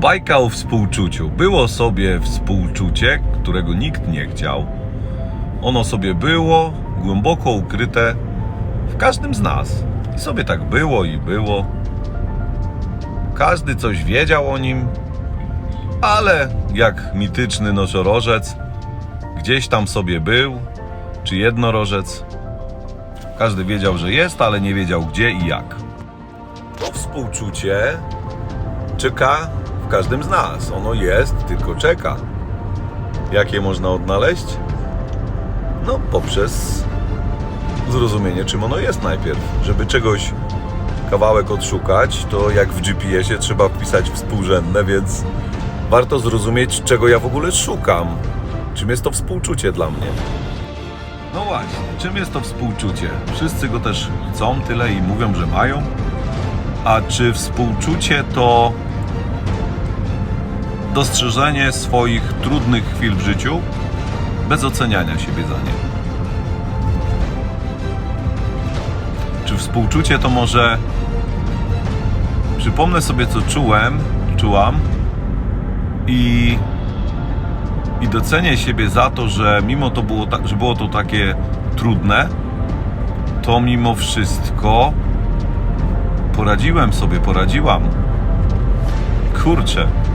Bajka o współczuciu. Było sobie współczucie, którego nikt nie chciał. Ono sobie było głęboko ukryte w każdym z nas. I sobie tak było i było. Każdy coś wiedział o nim, ale jak mityczny noszorożec, gdzieś tam sobie był, czy jednorożec. Każdy wiedział, że jest, ale nie wiedział gdzie i jak. To współczucie czeka każdym z nas. Ono jest, tylko czeka. Jak je można odnaleźć? No, poprzez zrozumienie, czym ono jest najpierw. Żeby czegoś kawałek odszukać, to jak w GPS-ie trzeba wpisać współrzędne, więc warto zrozumieć, czego ja w ogóle szukam. Czym jest to współczucie dla mnie. No właśnie, czym jest to współczucie? Wszyscy go też chcą tyle i mówią, że mają. A czy współczucie to dostrzeżenie swoich trudnych chwil w życiu bez oceniania siebie za nie? Czy współczucie to może przypomnę sobie co czułem, czułam i i docenię siebie za to, że mimo to było, ta, że było to takie trudne, to mimo wszystko poradziłem sobie, poradziłam. Kurczę.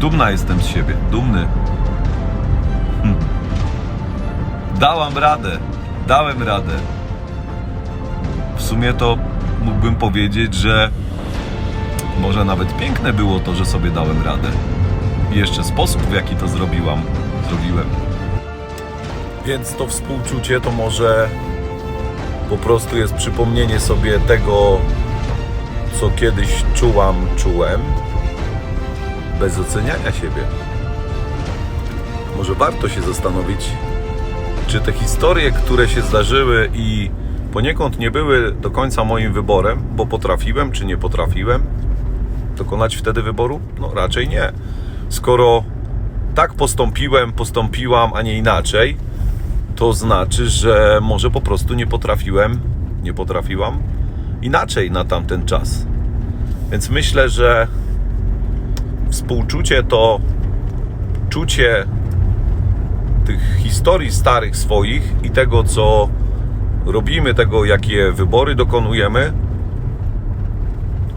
Dumna jestem z siebie, dumny. Hm. Dałam radę, dałem radę. W sumie to mógłbym powiedzieć, że może nawet piękne było to, że sobie dałem radę. I jeszcze sposób, w jaki to zrobiłam, zrobiłem. Więc to współczucie to może po prostu jest przypomnienie sobie tego, co kiedyś czułam, czułem, bez oceniania siebie. Może warto się zastanowić, czy te historie, które się zdarzyły i poniekąd nie były do końca moim wyborem, bo potrafiłem czy nie potrafiłem dokonać wtedy wyboru? No raczej nie. Skoro tak postąpiłem, postąpiłam, a nie inaczej, to znaczy, że może po prostu nie potrafiłem, nie potrafiłam inaczej na tamten czas. Więc myślę, że współczucie to czucie tych historii starych swoich i tego, co robimy, tego, jakie wybory dokonujemy,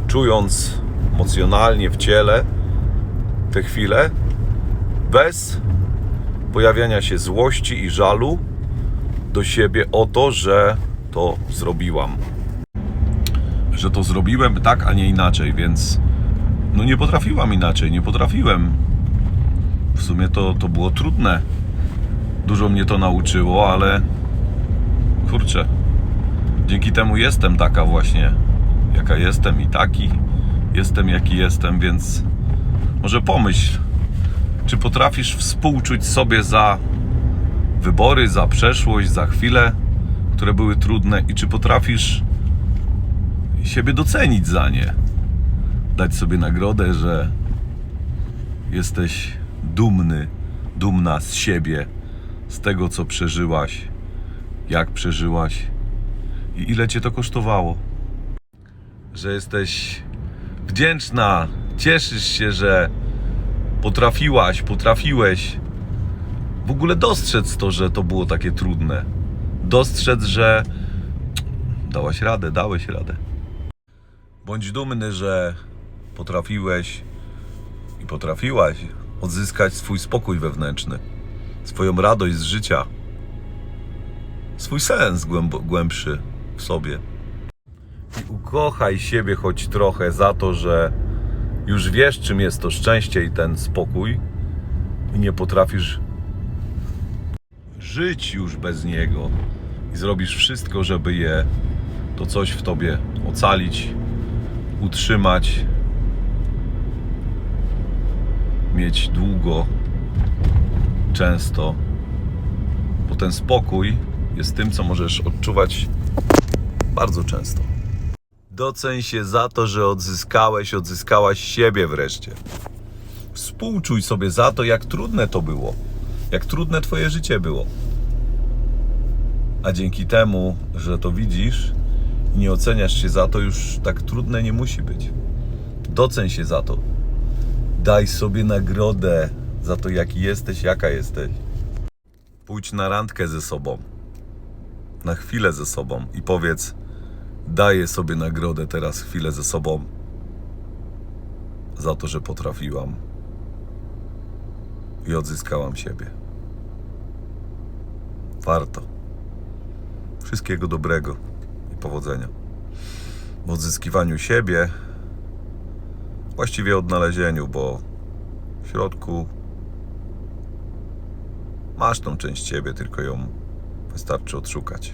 czując emocjonalnie w ciele te chwile, bez pojawiania się złości i żalu do siebie o to, że to zrobiłam. Że to zrobiłem tak, a nie inaczej, więc no nie potrafiłam inaczej, nie potrafiłem. W sumie to, to było trudne. Dużo mnie to nauczyło, ale kurczę, dzięki temu jestem taka właśnie, jaka jestem i taki jestem, jaki jestem, więc może pomyśl, czy potrafisz współczuć sobie za wybory, za przeszłość, za chwile, które były trudne i czy potrafisz siebie docenić za nie. Dać sobie nagrodę, że jesteś dumny, dumna z siebie, z tego, co przeżyłaś, jak przeżyłaś i ile cię to kosztowało. Że jesteś wdzięczna, cieszysz się, że potrafiłaś, potrafiłeś w ogóle dostrzec to, że to było takie trudne. Dostrzec, że dałaś radę, dałeś radę. Bądź dumny, że potrafiłeś i potrafiłaś odzyskać swój spokój wewnętrzny, swoją radość z życia, swój sens głęb- głębszy w sobie. I ukochaj siebie choć trochę za to, że już wiesz, czym jest to szczęście i ten spokój, i nie potrafisz żyć już bez niego. I zrobisz wszystko, żeby je, to coś w tobie ocalić, utrzymać, mieć długo, często. Bo ten spokój jest tym, co możesz odczuwać bardzo często. Doceń się za to, że odzyskałeś, odzyskałaś siebie wreszcie. Współczuj sobie za to, jak trudne to było, jak trudne Twoje życie było. A dzięki temu, że to widzisz i nie oceniasz się za to, już tak trudne nie musi być. Doceń się za to, Daj sobie nagrodę za to, jaki jesteś, jaka jesteś. Pójdź na randkę ze sobą. Na chwilę ze sobą i powiedz: Daję sobie nagrodę teraz chwilę ze sobą za to, że potrafiłam i odzyskałam siebie. Warto. Wszystkiego dobrego i powodzenia. W odzyskiwaniu siebie, właściwie odnalezieniu, bo w środku masz tą część siebie, tylko ją wystarczy odszukać.